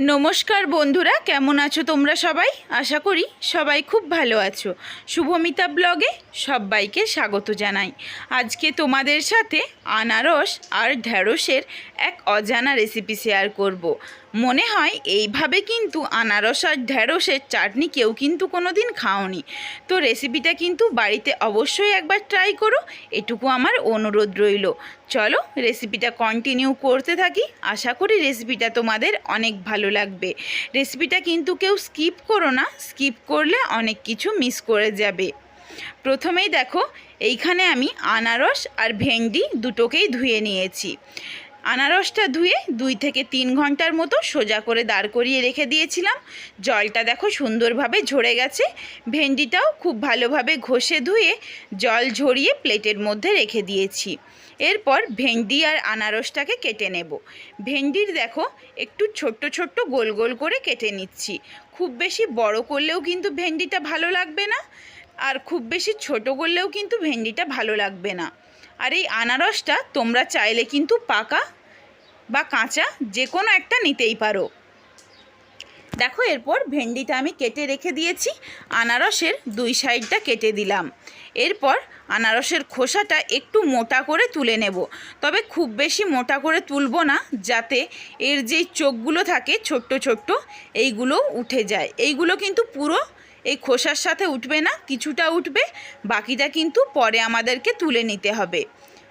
নমস্কার বন্ধুরা, কেমন আছো তোমরা সবাই? আশা করি সবাই খুব ভালো আছো। শুভমিতা ব্লগে সবাইকে স্বাগত জানাই। আজকে তোমাদের সাথে আনারস আর ঢ্যাঁড়সের এক অজানা রেসিপি শেয়ার করব। মনে হয় এইভাবে কিন্তু আনারস আর ঢ্যাঁড়সের চাটনি কেউ কিন্তু কোনো দিন খাওনি। তো রেসিপিটা কিন্তু বাড়িতে অবশ্যই একবার ট্রাই করো, এটুকু আমার অনুরোধ রইল। চলো রেসিপিটা কন্টিনিউ করতে থাকি, আশা করি রেসিপিটা তোমাদের অনেক ভালো লাগবে। রেসিপিটা কিন্তু কেউ স্কিপ করো না স্কিপ করলে অনেক কিছু মিস করে যাবে। প্রথমেই দেখো, এইখানে আমি আনারস আর ভেন্ডি দুটোকেই ধুয়ে নিয়েছি। আনারসটা ধুয়ে দুই থেকে তিন ঘণ্টার মতো সোজা করে দাঁড় করিয়ে রেখে দিয়েছিলাম। জলটা দেখো সুন্দরভাবে ঝরে গেছে। ভেন্ডিটাও খুব ভালোভাবে ঘষে ধুয়ে জল ঝরিয়ে প্লেটের মধ্যে রেখে দিয়েছি। এরপর ভেন্ডি আর আনারসটাকে কেটে নেব। ভেন্ডির দেখো একটু ছোট্ট ছোট্ট গোল গোল করে কেটে নিচ্ছি। খুব বেশি বড় করলেও কিন্তু ভেন্ডিটা ভালো লাগবে না। আর খুব বেশি ছোট করলেও কিন্তু ভেন্ডিটা ভালো লাগবে না। আর এই আনারসটা তোমরা চাইলে কিন্তু পাকা বা কাঁচা, যে কোনো একটা নিতেই পারো। দেখো, এরপর ভেন্ডিটা আমি কেটে রেখে দিয়েছি। আনারসের দুই সাইডটা কেটে দিলাম। এরপর আনারসের খোসাটা একটু মোটা করে তুলে নেব। তবে খুব বেশি মোটা করে তুলবো না, যাতে এর যেই চোখগুলো থাকে, ছোট্ট ছোট্ট, এইগুলো উঠে যায়। এইগুলো কিন্তু পুরো এই খোসার সাথে উঠবে না, কিছুটা উঠবে, বাকিটা কিন্তু পরে আমাদেরকে তুলে নিতে হবে।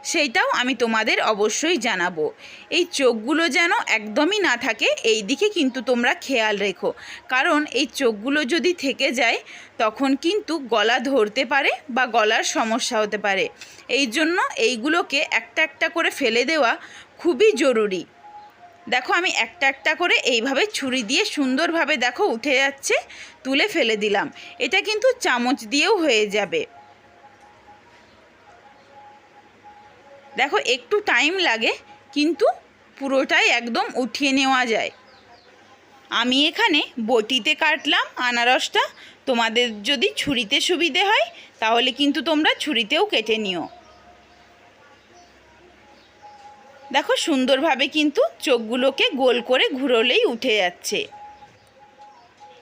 সেইটাও আমি তোমাদের অবশ্যই জানাব। এই চোখগুলো যেন একদমই না থাকে, এই দিকে কিন্তু তোমরা খেয়াল রেখো। কারণ এই চোখগুলো যদি থেকে যায়, তখন কিন্তু গলা ধরতে পারে বা গলার সমস্যা হতে পারে। এই জন্য এইগুলোকে একটা একটা করে ফেলে দেওয়া খুবই জরুরি। দেখো, আমি একটা একটা করে এইভাবে ছুরি দিয়ে সুন্দরভাবে দেখো, উঠে যাচ্ছে, তুলে ফেলে দিলাম। এটা কিন্তু চামচ দিয়েও হয়ে যাবে। দেখো, একটু টাইম লাগে, কিন্তু পুরোটাই একদম উঠিয়ে নেওয়া যায়। আমি এখানে বটিতে কাটলাম আনারসটা। তোমাদের যদি ছুরিতে সুবিধে হয়, তাহলে কিন্তু তোমরা ছুরিতেও কেটে নিও। দেখো, সুন্দরভাবে কিন্তু চোখগুলোকে গোল করে ঘুরোলেই উঠে যাচ্ছে।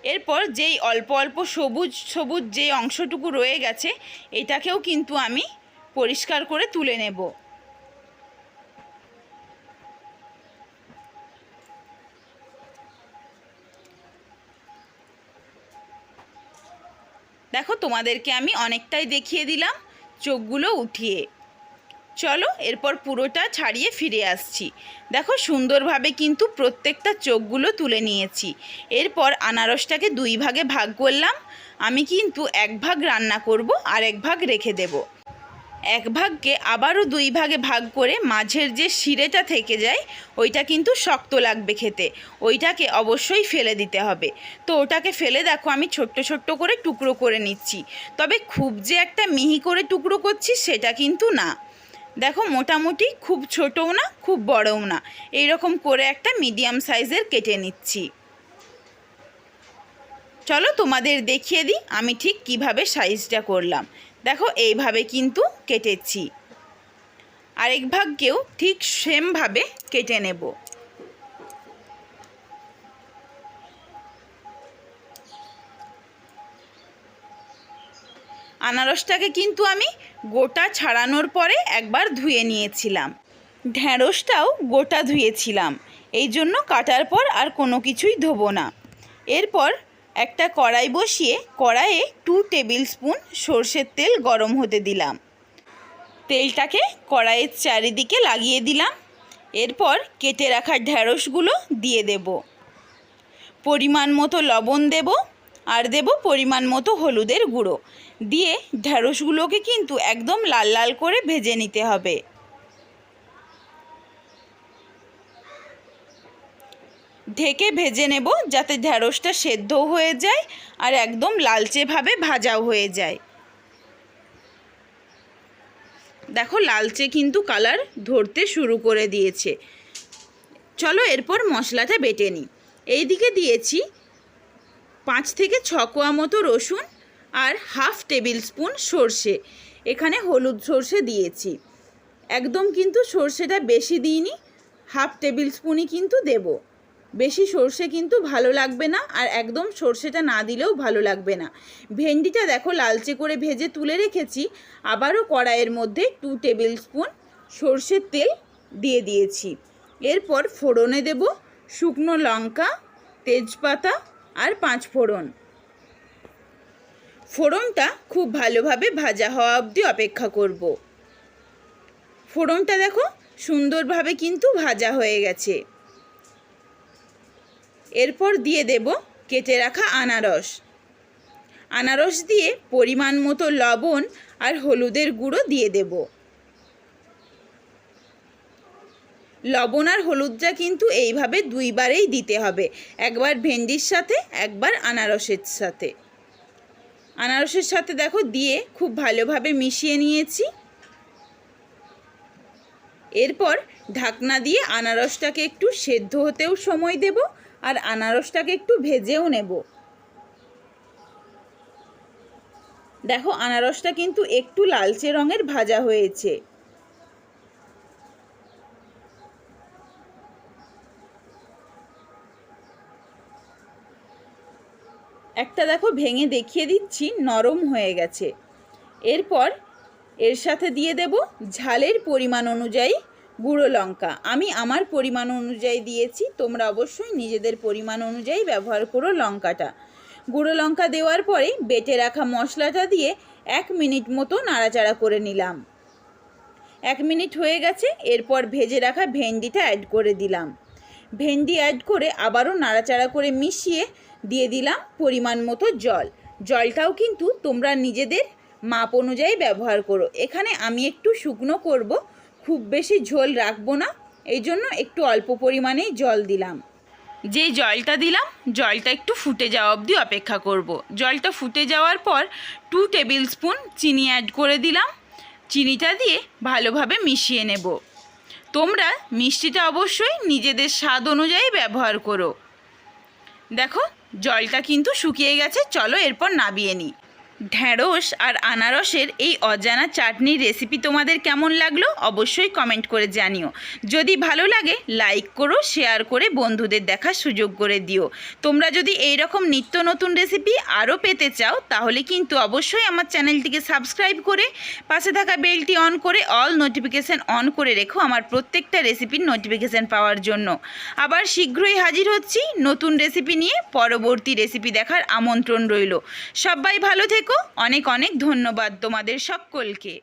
এরপর যেই অল্প অল্প সবুজ সবুজ যে অংশটুকু রয়ে গেছে, এটাকেও কিন্তু আমি পরিষ্কার করে তুলে নেব। দেখো, তোমাদেরকে আমি অনেকটাই দেখিয়ে দিলাম, চোখগুলো উঠিয়ে। চলো, এরপর পুরোটা ছাড়িয়ে ফিরে আসছি। দেখো, সুন্দরভাবে কিন্তু প্রত্যেকটা চোখগুলো তুলে নিয়েছি। এরপর আনারসটাকে দুই ভাগে ভাগ করলাম। আমি কিন্তু এক ভাগ রান্না করব আর এক ভাগ রেখে দেব। এক ভাগকে আবারও দুই ভাগে ভাগ করে মাঝের যে শিরেটা থেকে যায়, ওইটা কিন্তু শক্ত লাগবে খেতে। ওইটাকে অবশ্যই ফেলে দিতে হবে। তো ওটাকে ফেলে দেখো, আমি ছোট্ট ছোট্ট করে টুকরো করে নিচ্ছি। তবে খুব যে একটা মিহি করে টুকরো করছি, সেটা কিন্তু না। দেখো, মোটামুটি খুব ছোটও না, খুব বড়ও না। এইরকম করে একটা মিডিয়াম সাইজের কেটে নিচ্ছি। চলো তোমাদের দেখিয়ে দিই আমি ঠিক কীভাবে সাইজটা করলাম। দেখো, এইভাবে কিন্তু কেটেছি। আরেক ভাগকেও ঠিক সেমভাবে কেটে নেব। আনারসটাকে কিন্তু আমি গোটা ছাড়ানোর পরে একবার ধুয়ে নিয়েছিলাম। ঢ্যাঁড়সটাও গোটা ধুয়েছিলাম। এই জন্য কাটার পর আর কোনো কিছুই ধোবো না। এরপর একটা কড়াই বসিয়ে কড়াইয়ে টু টেবিল স্পুন সর্ষের তেল গরম হতে দিলাম। তেলটাকে কড়াইয়ের চারিদিকে লাগিয়ে দিলাম। এরপর কেটে রাখা ঢ্যাঁড়সগুলো দিয়ে দেব। পরিমাণ মতো লবণ দেব আর দেব পরিমাণ মতো হলুদের গুঁড়ো। দিয়ে ঢ্যাঁড়সগুলোকে কিন্তু একদম লাল লাল করে ভেজে নিতে হবে। ঢেকে ভেজে নেব যাতে ঢ্যাঁড়সটা সেদ্ধও হয়ে যায় আর একদম লালচেভাবে ভাজাও হয়ে যায়। দেখো লালচে কিন্তু কালার ধরতে শুরু করে দিয়েছে। চলো এরপর মশলাটা বেটে নিই। এইদিকে দিয়েছি পাঁচ থেকে ছ কোয়া মতো রসুন আর হাফ টেবিল স্পুন সর্ষে। এখানে হলুদ সর্ষে দিয়েছি। একদম কিন্তু সর্ষেটা বেশি দিইনি, হাফ টেবিল স্পুনই কিন্তু দেবো। বেশি সর্ষে কিন্তু ভালো লাগবে না আর একদম সর্ষেটা না দিলেও ভালো লাগবে না। ভেন্ডিটা দেখো লালচে করে ভেজে তুলে রেখেছি। আবারও কড়াইয়ের মধ্যে টু টেবিল স্পুন সর্ষের তেল দিয়ে দিয়েছি। এরপর ফোড়নে দেব শুকনো লঙ্কা, তেজপাতা আর পাঁচ ফোড়ন। ফোড়নটা খুব ভালোভাবে ভাজা হওয়া অবধি অপেক্ষা করব। ফোড়নটা দেখো সুন্দরভাবে কিন্তু ভাজা হয়ে গেছে। এরপর দিয়ে দেব কেটে রাখা আনারস। আনারস দিয়ে পরিমাণ মতো লবণ আর হলুদের গুঁড়ো দিয়ে দেব। লবণ আর হলুদটা কিন্তু এইভাবে দুইবারেই দিতে হবে। একবার ভেন্ডির সাথে, একবার আনারসের সাথে। আনারসের সাথে দেখো দিয়ে খুব ভালোভাবে মিশিয়ে নিয়েছি। এরপর ঢাকনা দিয়ে আনারসটাকে একটু সেদ্ধ হতেও সময় দেব। আর আনারসটাকে একটু ভেজেও নেব। দেখো, আনারসটা কিন্তু একটু লালচে রঙের ভাজা হয়েছে। একটা দেখো, ভেঙে দেখিয়ে দিচ্ছি, নরম হয়ে গেছে। এরপর এর সাথে দিয়ে দেব ঝালের পরিমাণ অনুযায়ী গুঁড়ো লঙ্কা। আমি আমার পরিমাণ অনুযায়ী দিয়েছি, তোমরা অবশ্যই নিজেদের পরিমাণ অনুযায়ী ব্যবহার করো লঙ্কাটা। গুঁড়ো লঙ্কা দেওয়ার পরে বেটে রাখা মশলাটা দিয়ে এক মিনিট মতো নাড়াচাড়া করে নিলাম। এক মিনিট হয়ে গেছে, এরপর ভেজে রাখা ভেন্ডিটা অ্যাড করে দিলাম। ভেন্ডি অ্যাড করে আবারও নাড়াচাড়া করে মিশিয়ে দিয়ে দিলাম পরিমাণ মতো জল। জলটাও কিন্তু তোমরা নিজেদের মাপ অনুযায়ী ব্যবহার করো। এখানে আমি একটু শুকনো করব খুব বেশি ঝোল রাখব না। এই জন্য একটু অল্প পরিমাণেই জল দিলাম। যেই জলটা দিলাম, জলটা একটু ফুটে যাওয়া অবধি অপেক্ষা করব। জলটা ফুটে যাওয়ার পর টু টেবিল স্পুন চিনি অ্যাড করে দিলাম। চিনিটা দিয়ে ভালোভাবে মিশিয়ে নেব। তোমরা মিষ্টিটা অবশ্যই নিজেদের স্বাদ অনুযায়ী ব্যবহার করো। দেখো, জলটা কিন্তু শুকিয়ে গেছে, চলো এরপর নাবিয়ে নিই। ঢ্যাঁড়স আর আনারসের এই অজানা চাটনির রেসিপি তোমাদের কেমন লাগল অবশ্যই কমেন্ট করে জানিও। যদি ভালো লাগে লাইক করো শেয়ার করে বন্ধুদের দেখার সুযোগ করে দিও। তোমরা যদি এই রকম নিত্য নতুন রেসিপি আরও পেতে চাও, তাহলে কিন্তু অবশ্যই আমার চ্যানেলটিকে সাবস্ক্রাইব করে, পাশে থাকা বেলটি অন করে অল নোটিফিকেশান অন করে রেখো আমার প্রত্যেকটা রেসিপির নোটিফিকেশান পাওয়ার জন্য। আবার শীঘ্রই হাজির হচ্ছি নতুন রেসিপি নিয়ে, পরবর্তী রেসিপি দেখার আমন্ত্রণ রইল। সবাই ভালো থেকো অনেক অনেক ধন্যবাদ তোমাদের সকলকে।